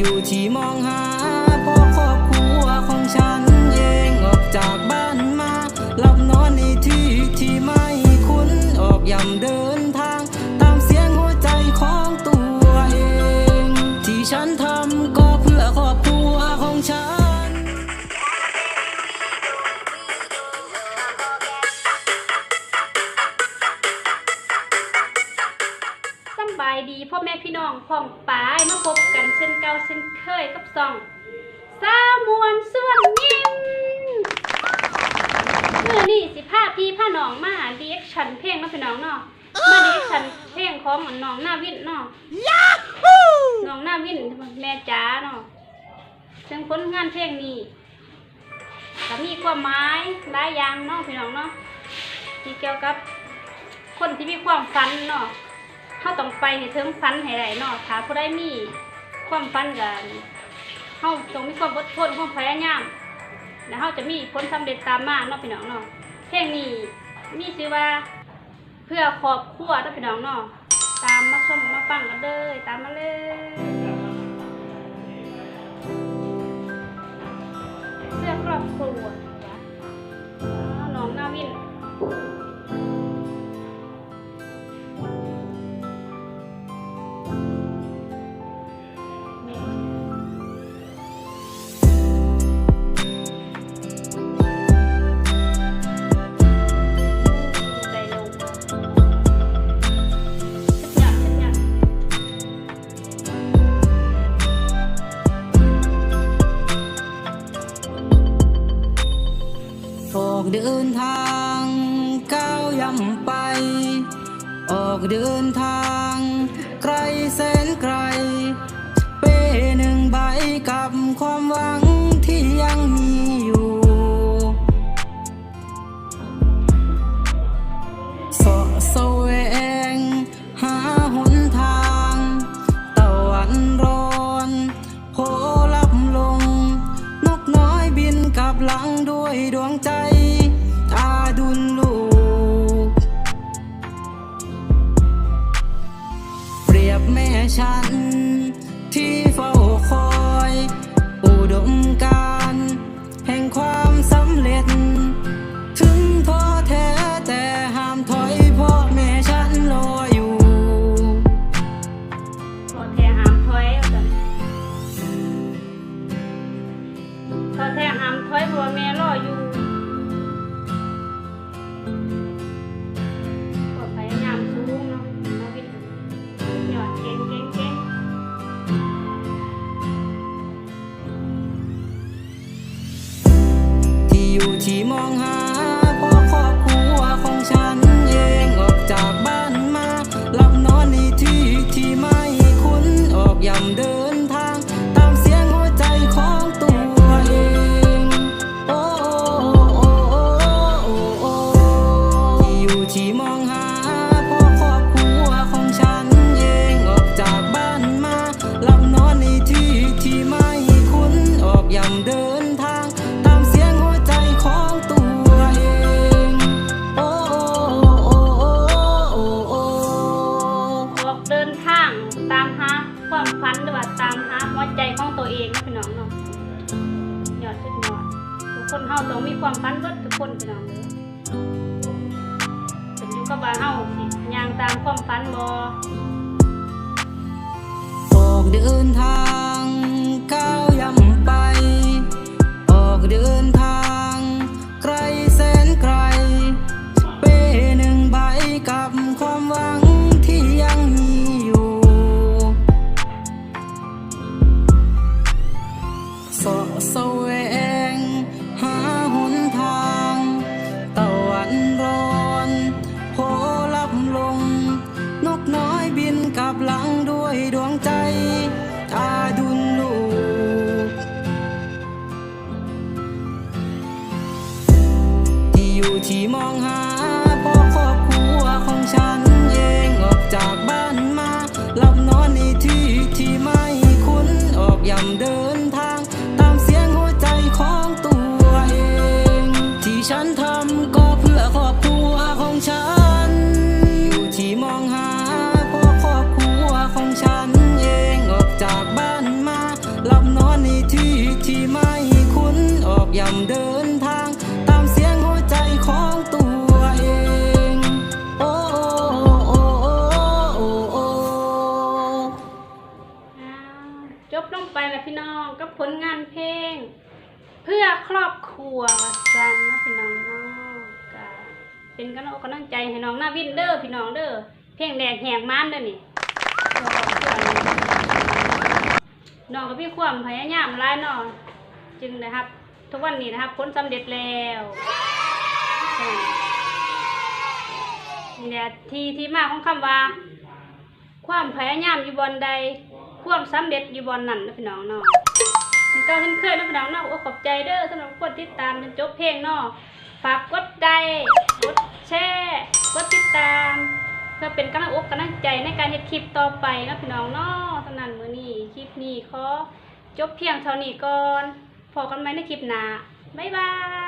อยู่ที่มองหาพ่อครอบครัวของฉันเองออกจากบ้านมาหลับนอนในที่ที่ไม่คุ้นออกย่ำเดิน ดีพ่อแม่พี่น้องพ้องปายมาพบกันเช่นเก่าเช่นเคยกับซองสามวนส่วนยิ้มเมื่อนี่สิพาพี่พาน้องมาดีแอคชั่นเพลงเนาะพี่น้องเนาะมาดีแอคชั่นเพลงของน้องหน้าวินเนาะน้องหน้าวินแม่จ๋าเนาะซึ่งผลงานเพลงนี้ก็มีความหมายหลายอย่างเนาะพี่น้องเนาะที่เกี่ยวกับคนที่มีความฝันเนาะ เขาต้องไปให้ถึงฝันให้ได้เนาะถ้าผู้ใดมีความฝันกันเขาต้องมีความอดทนความพยายามแล้วเขาจะมีผลสำเร็จตามมาเนาะพี่น้องเนาะเพลงนี้มีชื่อว่าเพื่อครอบครัวเนาะพี่น้องเนาะตามมาชมมาฟังกันเลยตามมาเลยเพื่อครอบครัวจ้ะอ๋อน้องนาวิน ออกเดินทางไกลแสนไกล เป้หนึ่งใบกับความหวัง แม่ฉัน ที่เฝ้าคอย อุดมก อยู่ที่มองหา คนเฮาต้องมีความฝันเบิดทุกคนพี่น้องเลยเป็นอยู่กับว่าเฮาสิย่างตามความฝันบ่ออกเดินทาง อยู่ที่มองหาพ่อครอบครัวของฉันเองออกจากบ้านมาหลับนอนในที่ที่ไม่คุ้นออกยำเดินทาง ตามเสียงหัวใจของตัวเอง ที่ฉันทำก็เพื่อครอบครัวของฉัน อยู่ที่มองหาพ่อครอบครัวของฉันเองออกจากบ้านมาหลับนอนในที่ที่ไม่คุ้นออกยำเดิน ลงานเพลง เพื่อครอบครัวว่าซันนะพี่น้องเนาะก็เป็นกำลังอกกำลังใจให้น้องหน้าวินเด้อพี่น้องเด้อเพลงแดงแหกม้านเด้อนี่น้องก็มีความพยายามหลายเนาะจึงนะครับ ทุกวันนี้นะครับผลสำเร็จแล้วนี่แหละที่ที่มาของคำว่า ความพยายามอยู่บอนใด ความสำเร็จอยู่บอนนั่นนะพี่น้องเนาะ ถึงก็เช่นเคยนะพี่น้องเนาะโอ้ขอบใจเด้อสำหรับคนที่ตามจนจบเพลงเนาะฝากกดไลค์กดแชร์กดติดตามเพื่อเป็นกำลังอกกำลังใจในการเฮ็ดคลิปต่อไปนะพี่น้องเนาะสนันมือนี่คลิปนี้ขอจบเพียงเท่านี้ก่อนพบกันไหมในคลิปหน้าบ๊ายบาย